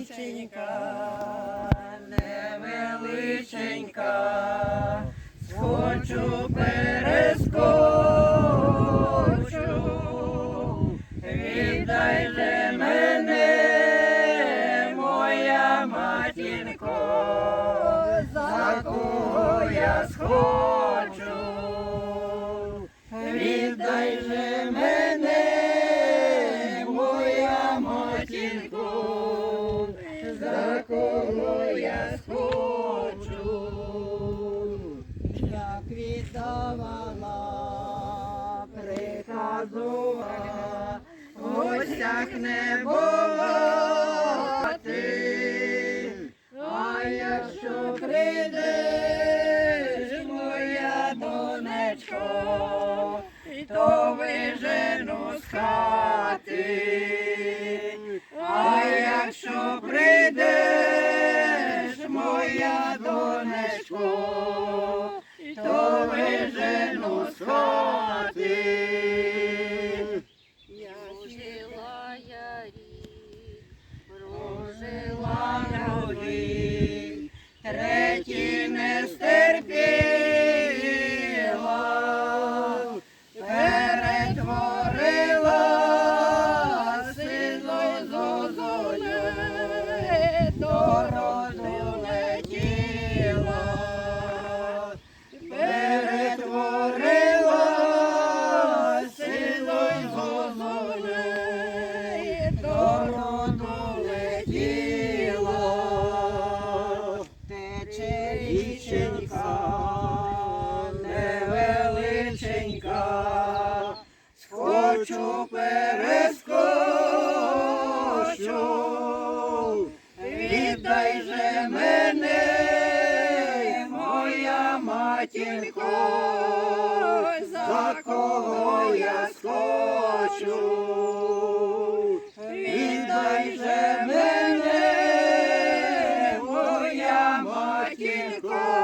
невеличенька, невеличенька, схочу перескочу, віддай же мене, моя матінко, за кого я схочу, я схочу, як віддавала, в гостях не бувати, а якщо прийдеш, моя донечко, то вижену з хати, моя донечко, то вижену з хати. Летіла, тече схочу перескочу, віддай же мене, моя матінко, таких ніколи.